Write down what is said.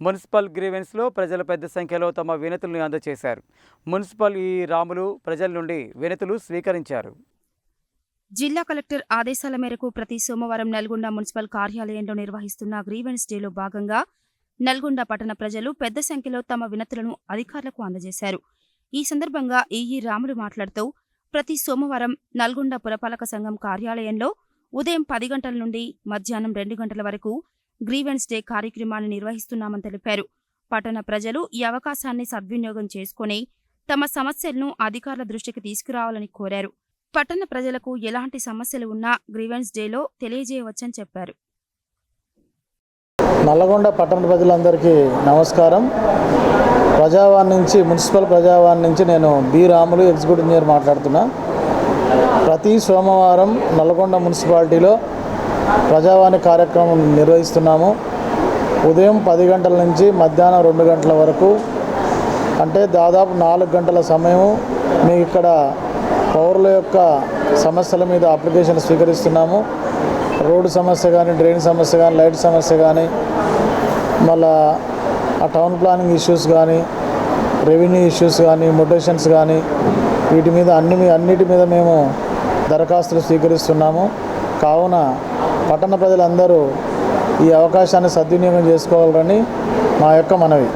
Municipal గ్రీవెన్స్లో ప్రజలు పెద్ద సంఖ్యలో తమ వినతులను అందజేశారు. మున్సిపల్ ఈ రాములు ప్రజల నుండి వినతులు స్వీకరించారు. జిల్లా కలెక్టర్ ఆదేశాల మేరకు ప్రతి సోమవారం నల్గొండ మున్సిపల్ కార్యాలయంలో నిర్వహిస్తున్న గ్రీవెన్స్ డేలో భాగంగా నల్గొండ పట్టణ ప్రజలు పెద్ద సంఖ్యలో తమ వినతులను అధికారులకు అందజేశారు. ఈ సందర్భంగా ఈఈ రాములు మాట్లాడుతూ ప్రతి సోమవారం నల్గొండ పురపాలక సంఘం కార్యాలయంలో ఉదయం పది గంటల నుండి మధ్యాహ్నం రెండు గంటల వరకు గ్రీవెన్స్ డే కార్యక్రమాన్ని నిర్వహిస్తున్నామని తెలిపారు. పట్టణ ప్రజలు ఈ అవకాశాన్ని సద్వినియోగం చేసుకుని తమ సమస్యలను అధికారుల దృష్టికి తీసుకురావాలని కోరారు. పట్టణ ప్రజలకు ఎలాంటి సమస్యలు ఉన్నా గ్రీవెన్స్ డేలో తెలియజేయవచ్చని చెప్పారు. నల్లగొండ పట్టణ ప్రజలందరికీ నమస్కారం. ప్రజావాణి నుంచి మున్సిపల్ ప్రజావాణి నుంచి నేను బి. రాములు ఎగ్జిక్యూటివ్ ఇంజనీర్ మాట్లాడుతున్నా. ప్రతి సోమవారం నల్లగొండ మున్సిపాలిటీలో ప్రజావాణి కార్యక్రమం నిర్వహిస్తున్నాము. ఉదయం పది గంటల నుంచి మధ్యాహ్నం రెండు గంటల వరకు. అంటే దాదాపు నాలుగు గంటల సమయం మీకు ఇక్కడ పౌరుల యొక్క సమస్యల మీద అప్లికేషన్ స్వీకరిస్తున్నాము. రోడ్డు సమస్య కానీ డ్రైన్ సమస్య కానీ లైట్ సమస్య కానీ మళ్ళా ఆ టౌన్ ప్లానింగ్ ఇష్యూస్ కానీ రెవెన్యూ ఇష్యూస్ కానీ మొటేషన్స్ కానీ వీటి మీద అన్ని మీ- అన్నిటి మీద మేము దరఖాస్తులు స్వీకరిస్తున్నాము. కావున పట్టణ ప్రజలందరూ ఈ అవకాశాన్ని సద్వినియోగం చేసుకోవాలని మా యొక్క మనవి.